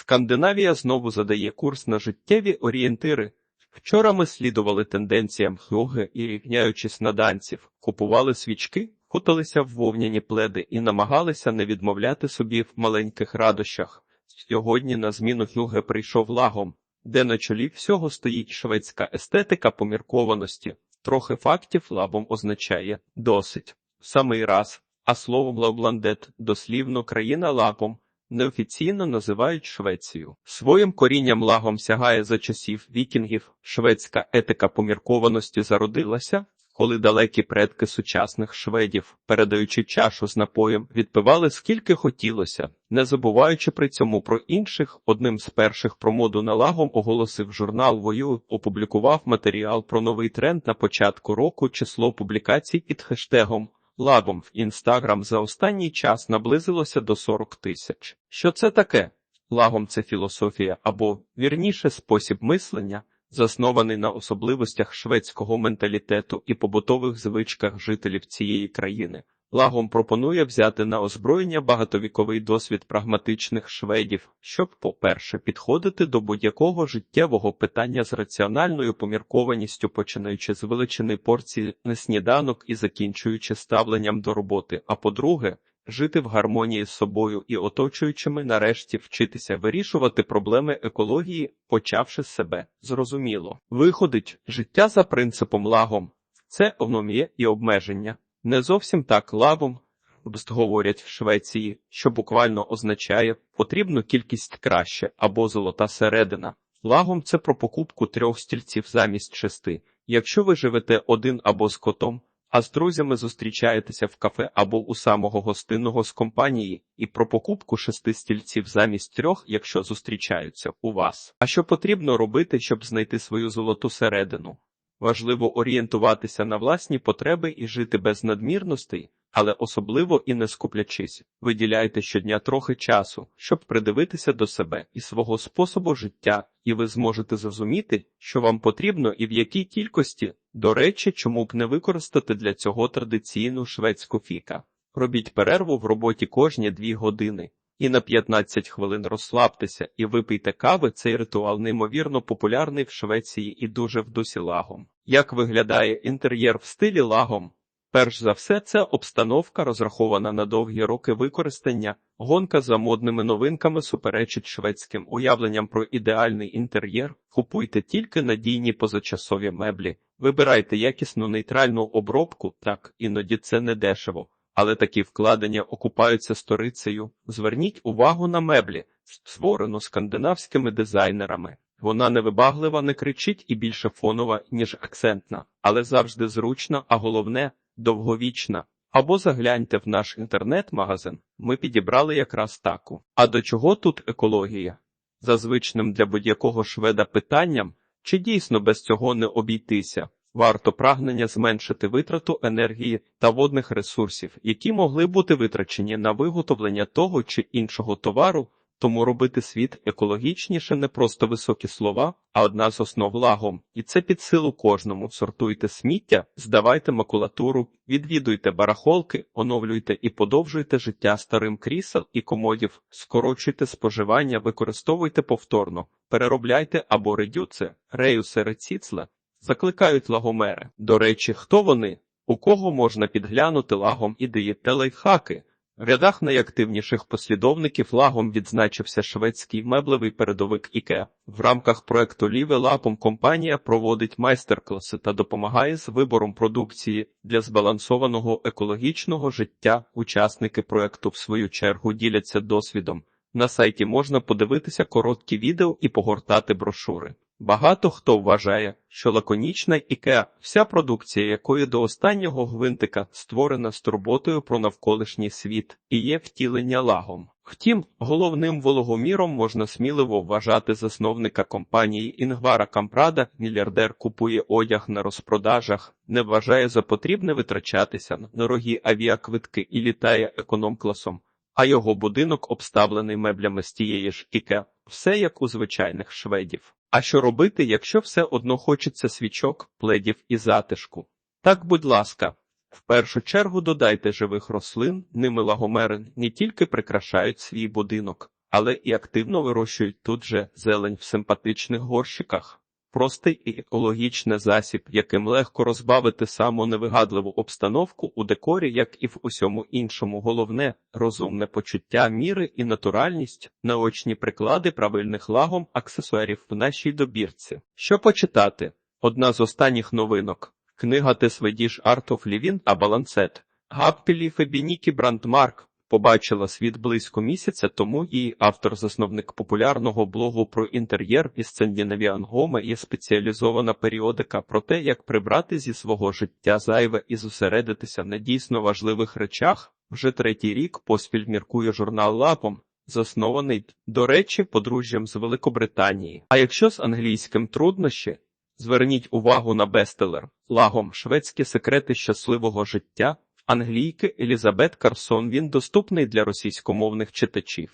Скандинавія знову задає курс на життєві орієнтири. Вчора ми слідували тенденціям хлоги і, рівняючись на данців, купували свічки, куталися в вовняні пледи і намагалися не відмовляти собі в маленьких радощах. Сьогодні на зміну хюге прийшов лагом, де на чолі всього стоїть шведська естетика поміркованості. Трохи фактів лабом означає досить. Самий раз, а словом лабландет дослівно країна лапом. Неофіційно називають Швецію. Своїм корінням лагом сягає за часів вікінгів. Шведська етика поміркованості зародилася, коли далекі предки сучасних шведів, передаючи чашу з напоєм, відпивали скільки хотілося, не забуваючи при цьому про інших. Одним з перших про моду на лагом оголосив журнал Вою, опублікував матеріал про новий тренд на початку року. Число публікацій під хештегом Лагом в інстаграм за останній час наблизилося до 40 тисяч. Що це таке? Лагом це філософія або, вірніше, спосіб мислення, заснований на особливостях шведського менталітету і побутових звичках жителів цієї країни. Лагом пропонує взяти на озброєння багатовіковий досвід прагматичних шведів, щоб, по-перше, підходити до будь-якого життєвого питання з раціональною поміркованістю, починаючи з величини порції на сніданок і закінчуючи ставленням до роботи. А по-друге, жити в гармонії з собою і оточуючими, нарешті вчитися вирішувати проблеми екології, почавши з себе. Зрозуміло, виходить життя за принципом лагом, це економія і обмеження. Не зовсім так лагом, говорять в Швеції, що буквально означає потрібну кількість краще або золота середина. Лагом це про покупку трьох стільців замість шести. Якщо ви живете один або з котом, а з друзями зустрічаєтеся в кафе або у самого гостинного з компанії, і про покупку шести стільців замість трьох, якщо зустрічаються у вас. А що потрібно робити, щоб знайти свою золоту середину? Важливо орієнтуватися на власні потреби і жити без надмірностей, але особливо і не скуплячись. Виділяйте щодня трохи часу, щоб придивитися до себе і свого способу життя, і ви зможете зрозуміти, що вам потрібно і в якій кількості. До речі, чому б не використати для цього традиційну шведську фіка. Робіть перерву в роботі кожні дві години. І на 15 хвилин розслабтеся і випийте кави. Цей ритуал неймовірно популярний в Швеції і дуже в дусі лагом. Як виглядає інтер'єр в стилі лагом? Перш за все, це обстановка, розрахована на довгі роки використання, гонка за модними новинками суперечить шведським уявленням про ідеальний інтер'єр. Купуйте тільки надійні позачасові меблі, вибирайте якісну нейтральну обробку, так іноді це не дешево але такі вкладення окупаються сторицею. Зверніть увагу на меблі, створену скандинавськими дизайнерами. Вона невибаглива, не кричить і більше фонова, ніж акцентна, але завжди зручна, а головне довговічна. Або загляньте в наш інтернет-магазин. Ми підібрали якраз таку. А до чого тут екологія? За звичним для будь-якого шведа питанням, чи дійсно без цього не обійтися? Варто прагнення зменшити витрату енергії та водних ресурсів, які могли бути витрачені на виготовлення того чи іншого товару, тому робити світ екологічніше не просто високі слова, а одна з основ лагом. І це під силу кожному. Сортуйте сміття, здавайте макулатуру, відвідуйте барахолки, оновлюйте і подовжуйте життя старим крісел і комодів, скорочуйте споживання, використовуйте повторно, переробляйте або редюце, реюсе реціцле. Закликають лагомери. До речі, хто вони? У кого можна підглянути лагом ідеї та лайфхаки? В рядах найактивніших послідовників лагом відзначився шведський меблевий передовик Іке. В рамках проекту Ліве лапом компанія проводить майстер-класи та допомагає з вибором продукції для збалансованого екологічного життя. Учасники проекту, в свою чергу, діляться досвідом. На сайті можна подивитися короткі відео і погортати брошури. Багато хто вважає, що лаконічна ікеа, вся продукція якої до останнього гвинтика створена з турботою про навколишній світ і є втілення лагом. Втім, головним вологоміром можна сміливо вважати засновника компанії Інгвара Кампрада, мільярдер купує одяг на розпродажах, не вважає за потрібне витрачатися на дорогі авіаквитки і літає економ-класом, а його будинок обставлений меблями з тієї ж іке, все як у звичайних шведів. А що робити, якщо все одно хочеться свічок, пледів і затишку? Так, будь ласка, в першу чергу додайте живих рослин, ними лагомерин не тільки прикрашають свій будинок, але і активно вирощують тут же зелень в симпатичних горщиках. Простий і екологічний засіб, яким легко розбавити саму невигадливу обстановку у декорі, як і в усьому іншому. Головне розумне почуття міри і натуральність, наочні приклади правильних лагом аксесуарів в нашій добірці. Що почитати? Одна з останніх новинок. Книга Тесведіш Art of Living а Балансет. Гаппілі Фебінікі Брандмарк побачила світ близько місяця тому її автор-засновник популярного блогу про інтер'єр і Скандинавіан Гоме є спеціалізована періодика про те, як прибрати зі свого життя зайве і зосередитися на дійсно важливих речах. Вже третій рік поспіль міркує журнал Лапом, заснований, до речі, подружжям з Великобританії. А якщо з англійським труднощі, зверніть увагу на бестселер Лагом Шведські секрети щасливого життя англійки Елізабет Карсон. Він доступний для російськомовних читачів.